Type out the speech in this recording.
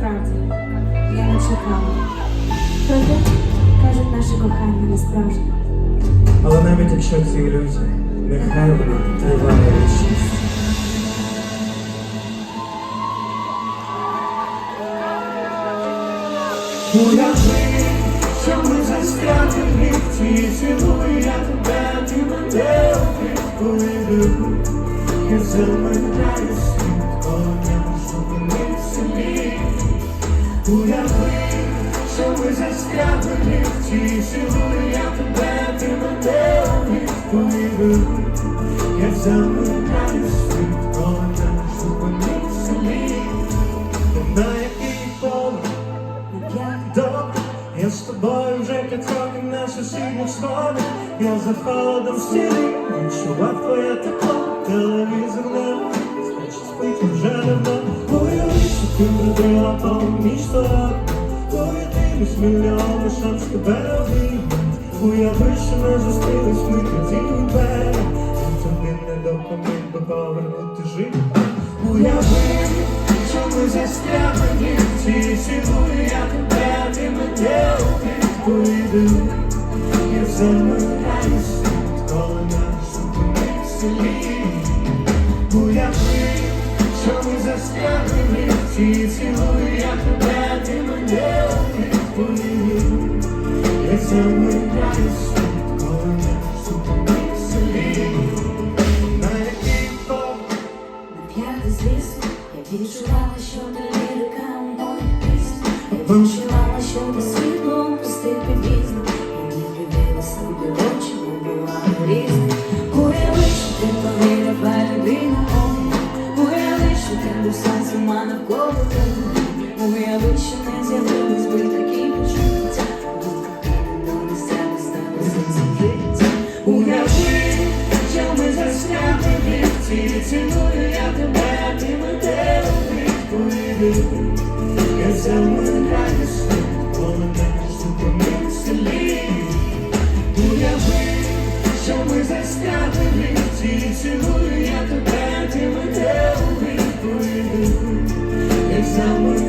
Насправді, я не чекала. Проте, кажуть, наше кохання не. Але навіть якщо ці ілюзії, нехай вона триває вічність. Уяви, що ми застряли в ліфті Цілую я тебе, ти мене обрізку іду Я замикаю світ, коли в селі Уяви, що ми застряли в ліфті Цілую я тебе, ти мене обрізку іду Я замикаю світ, коли не можу в На який На п'ятий Добре, я з тобою вже п'ять років на сусідніх сходах Я за холодом в стіни, відчував твоє тепло Телевізор що ти вродила помічто Уявились мільйони шанс тебе обіймати Уяви, що не зустрілись ми тоді Він тобі не допоміг би повернути життя Уяви, що ми застрягли в ліфті Цілую я тебе, ти мене у йду Я замираю світ, коли нас зупинить в селі. Уяви, що ми застрягли в ліфті Цілую я тебе, ти мене у Я замираю світ, коли звісно, я відчувала, що ти лірика у моїй пісні. Я відчувала, що ти світло пустив підвізно. Був навколо тебе. Уяви, що не з'явились би такі почуття. До себе стали сенсом. Уяви, що ми застрягли в ліфті Цілую я тебе, а ти мене у йду Я замираю Цілую